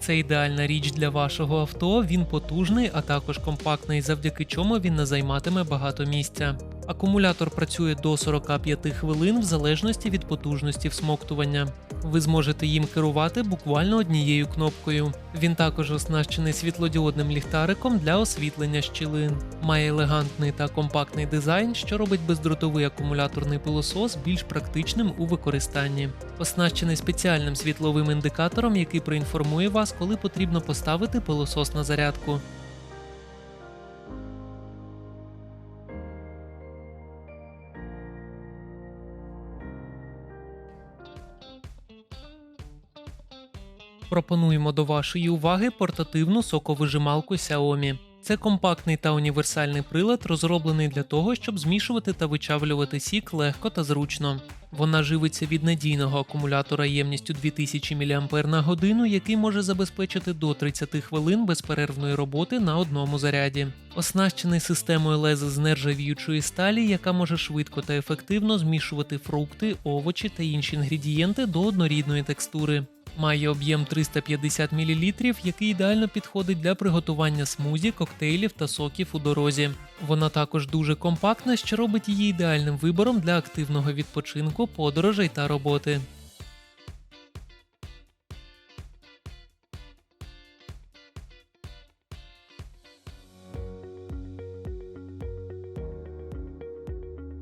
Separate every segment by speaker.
Speaker 1: Це ідеальна річ для вашого авто, він потужний, а також компактний, завдяки чому він не займатиме багато місця. Акумулятор працює до 45 хвилин в залежності від потужності всмоктування. Ви зможете їм керувати буквально однією кнопкою. Він також оснащений світлодіодним ліхтариком для освітлення щілин. Має елегантний та компактний дизайн, що робить бездротовий акумуляторний пилосос більш практичним у використанні. Оснащений спеціальним світловим індикатором, який проінформує вас, коли потрібно поставити пилосос на зарядку. Пропонуємо до вашої уваги портативну соковижималку Xiaomi. Це компактний та універсальний прилад, розроблений для того, щоб змішувати та вичавлювати сік легко та зручно. Вона живиться від надійного акумулятора ємністю 2000 мАч на годину, який може забезпечити до 30 хвилин безперервної роботи на одному заряді. Оснащений системою лези з нержавіючої сталі, яка може швидко та ефективно змішувати фрукти, овочі та інші інгредієнти до однорідної текстури. Має об'єм 350 мл, який ідеально підходить для приготування смузі, коктейлів та соків у дорозі. Вона також дуже компактна, що робить її ідеальним вибором для активного відпочинку, подорожей та роботи.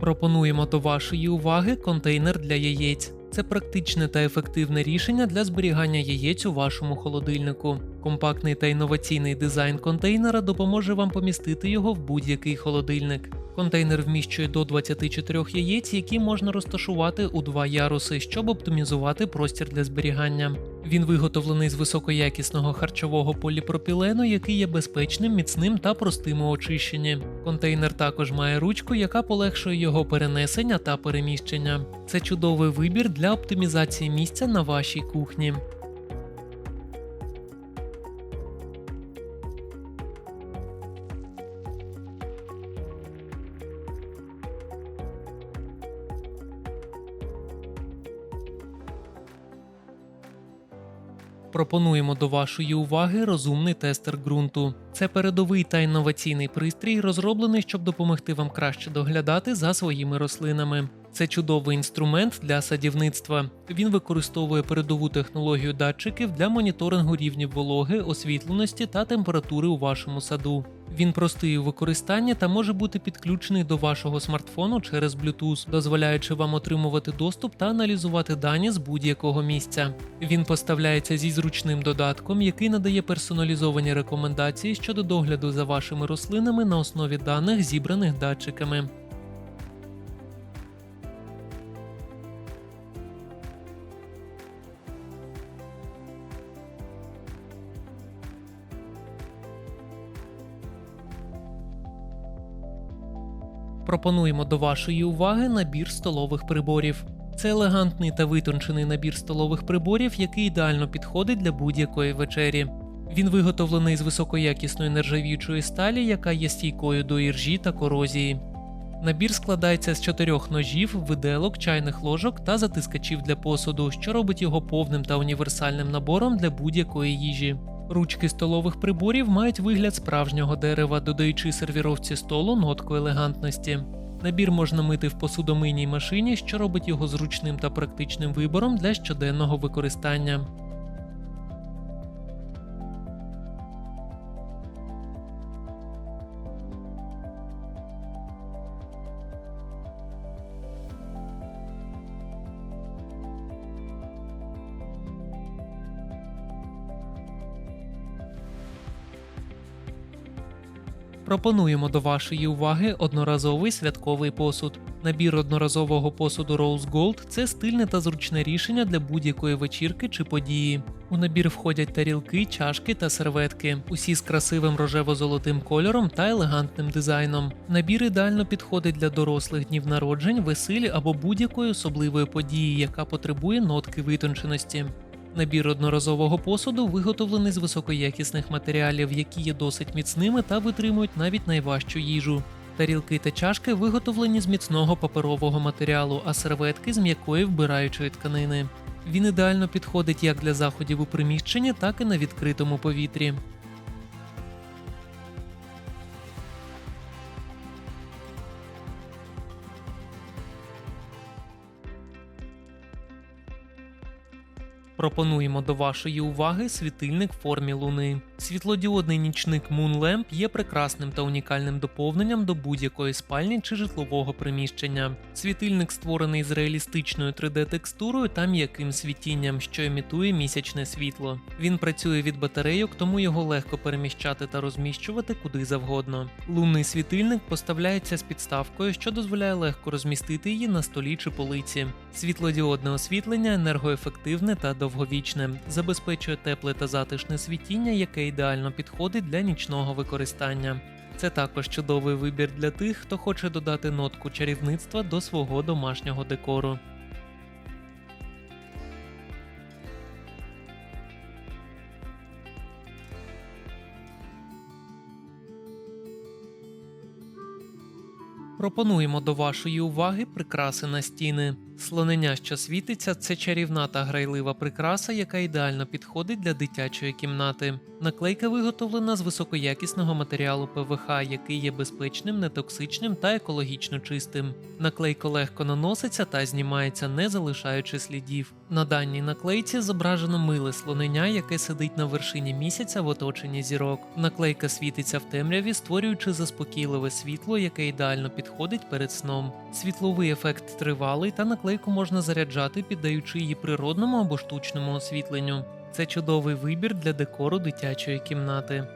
Speaker 1: Пропонуємо до вашої уваги контейнер для яєць. Це практичне та ефективне рішення для зберігання яєць у вашому холодильнику. Компактний та інноваційний дизайн контейнера допоможе вам помістити його в будь-який холодильник. Контейнер вміщує до 24 яєць, які можна розташувати у два яруси, щоб оптимізувати простір для зберігання. Він виготовлений з високоякісного харчового поліпропілену, який є безпечним, міцним та простим у очищенні. Контейнер також має ручку, яка полегшує його перенесення та переміщення. Це чудовий вибір для оптимізації місця на вашій кухні. Пропонуємо до вашої уваги розумний тестер ґрунту. Це передовий та інноваційний пристрій, розроблений, щоб допомогти вам краще доглядати за своїми рослинами. Це чудовий інструмент для садівництва. Він використовує передову технологію датчиків для моніторингу рівнів вологи, освітленості та температури у вашому саду. Він простий у використанні та може бути підключений до вашого смартфону через Bluetooth, дозволяючи вам отримувати доступ та аналізувати дані з будь-якого місця. Він поставляється зі зручним додатком, який надає персоналізовані рекомендації щодо догляду за вашими рослинами на основі даних, зібраних датчиками. Пропонуємо до вашої уваги набір столових приборів. Це елегантний та витончений набір столових приборів, який ідеально підходить для будь-якої вечері. Він виготовлений з високоякісної нержавіючої сталі, яка є стійкою до іржі та корозії. Набір складається з чотирьох ножів, виделок, чайних ложок та затискачів для посуду, що робить його повним та універсальним набором для будь-якої їжі. Ручки столових приборів мають вигляд справжнього дерева, додаючи сервіровці столу нотку елегантності. Набір можна мити в посудомийній машині, що робить його зручним та практичним вибором для щоденного використання. Пропонуємо до вашої уваги одноразовий святковий посуд. Набір одноразового посуду Rose Gold – це стильне та зручне рішення для будь-якої вечірки чи події. У набір входять тарілки, чашки та серветки, усі з красивим рожево-золотим кольором та елегантним дизайном. Набір ідеально підходить для дорослих днів народжень, весіль або будь-якої особливої події, яка потребує нотки витонченості. Набір одноразового посуду виготовлений з високоякісних матеріалів, які є досить міцними та витримують навіть найважчу їжу. Тарілки та чашки виготовлені з міцного паперового матеріалу, а серветки з м'якої вбираючої тканини. Він ідеально підходить як для заходів у приміщенні, так і на відкритому повітрі. Пропонуємо до вашої уваги світильник в формі луни. Світлодіодний нічник Moon Lamp є прекрасним та унікальним доповненням до будь-якої спальні чи житлового приміщення. Світильник створений з реалістичною 3D-текстурою та м'яким світінням, що імітує місячне світло. Він працює від батарейок, тому його легко переміщати та розміщувати куди завгодно. Лунний світильник поставляється з підставкою, що дозволяє легко розмістити її на столі чи полиці. Світлодіодне освітлення енергоефективне та довговічне, забезпечує тепле та затишне світіння, яке ідеально підходить для нічного використання. Це також чудовий вибір для тих, хто хоче додати нотку чарівництва до свого домашнього декору. Пропонуємо до вашої уваги прикраси на стіни. Слонення, що світиться, це чарівна та грайлива прикраса, яка ідеально підходить для дитячої кімнати. Наклейка виготовлена з високоякісного матеріалу ПВХ, який є безпечним, нетоксичним та екологічно чистим. Наклейка легко наноситься та знімається, не залишаючи слідів. На даній наклейці зображено миле слонення, яке сидить на вершині місяця в оточенні зірок. Наклейка світиться в темряві, створюючи заспокійливе світло, яке ідеально підходить перед сном. Світловий ефект тривалий та наклейку можна заряджати, піддаючи її природному або штучному освітленню. Це чудовий вибір для декору дитячої кімнати.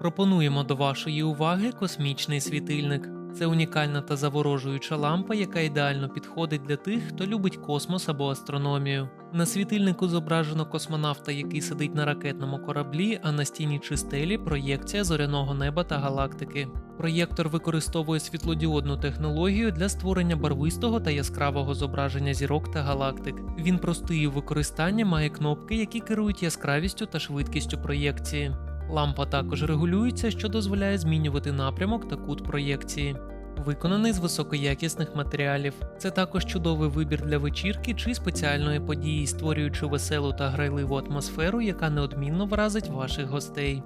Speaker 1: Пропонуємо до вашої уваги космічний світильник. Це унікальна та заворожуюча лампа, яка ідеально підходить для тих, хто любить космос або астрономію. На світильнику зображено космонавта, який сидить на ракетному кораблі, а на стіні чи стелі проєкція зоряного неба та галактики. Проєктор використовує світлодіодну технологію для створення барвистого та яскравого зображення зірок та галактик. Він простий у використанні має кнопки, які керують яскравістю та швидкістю проєкції. Лампа також регулюється, що дозволяє змінювати напрямок та кут проєкції. Виконаний з високоякісних матеріалів. Це також чудовий вибір для вечірки чи спеціальної події, створюючи веселу та грайливу атмосферу, яка неодмінно вразить ваших гостей.